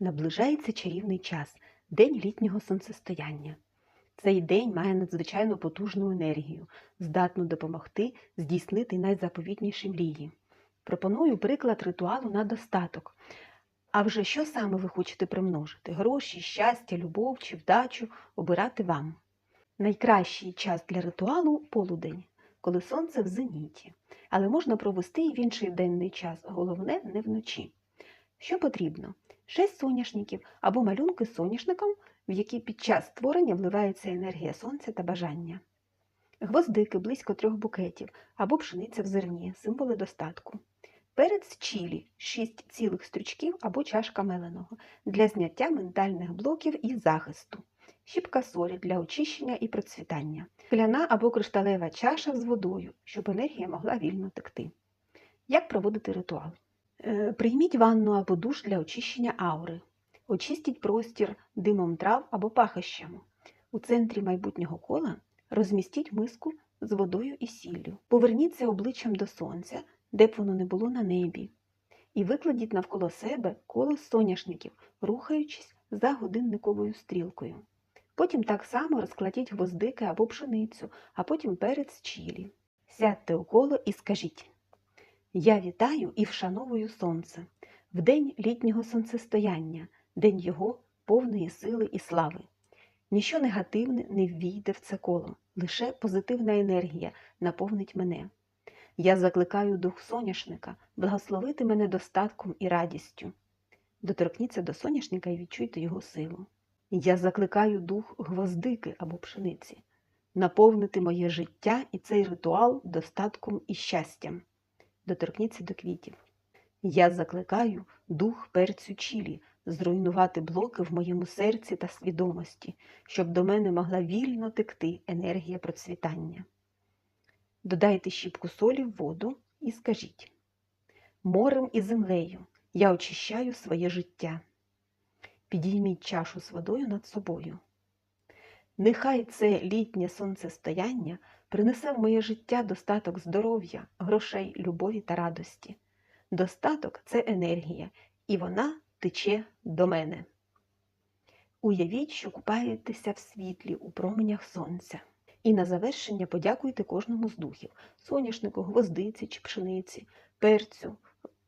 Наближається чарівний час день літнього сонцестояння. Цей день має надзвичайно потужну енергію, здатну допомогти здійснити найзаповітніші мрії. Пропоную приклад ритуалу на достаток. А вже що саме ви хочете примножити? Гроші, щастя, любов чи вдачу обирати вам. Найкращий час для ритуалу полудень, коли сонце в зеніті, але можна провести і в інший денний час, головне не вночі. Що потрібно? Шесть соняшників або малюнки з соняшником, в які під час створення вливається енергія сонця та бажання. Гвоздики близько трьох букетів або пшениця в зерні, символи достатку. Перець чілі 6 цілих стручків або чашка меленого для зняття ментальних блоків і захисту. Щіпка солі для очищення і процвітання. Скляна або кришталева чаша з водою, щоб енергія могла вільно текти. Як проводити ритуал? Е, Прийміть ванну або душ для очищення аури. Очистіть простір димом трав або пахощами. У центрі майбутнього кола розмістіть миску з водою і сіллю. Поверніться обличчям до сонця, де б воно не було на небі, і викладіть навколо себе коло соняшників, рухаючись за годинниковою стрілкою. Потім так само розкладіть гвоздики або пшеницю, а потім перець чілі. Сядьте у коло і скажіть Я вітаю і вшановую сонце, в день літнього сонцестояння, день його повної сили і слави. Ніщо негативне не ввійде в це коло, лише позитивна енергія наповнить мене. Я закликаю дух соняшника благословити мене достатком і радістю. Доторкніться до соняшника і відчуйте його силу. Я закликаю дух гвоздики або пшениці, наповнити моє життя і цей ритуал достатком і щастям. Доторкніться до квітів. Я закликаю дух перцю чілі зруйнувати блоки в моєму серці та свідомості, щоб до мене могла вільно текти енергія процвітання. Додайте щіпку солі в воду і скажіть: Морем і землею я очищаю своє життя. Підійміть чашу з водою над собою. Нехай це літнє сонцестояння принесе в моє життя достаток здоров'я, грошей, любові та радості. Достаток це енергія, і вона тече до мене. Уявіть, що купаєтеся в світлі у променях сонця. І на завершення подякуйте кожному з духів соняшнику, гвоздиці чи пшениці, перцю,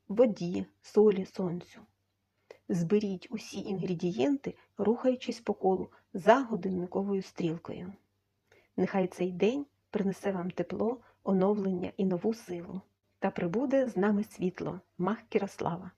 воді, солі, сонцю. Зберіть усі інгредієнти, рухаючись по колу за годинниковою стрілкою. Нехай цей день принесе вам тепло, оновлення і нову силу. Та прибуде з нами світло, мах Кірослава.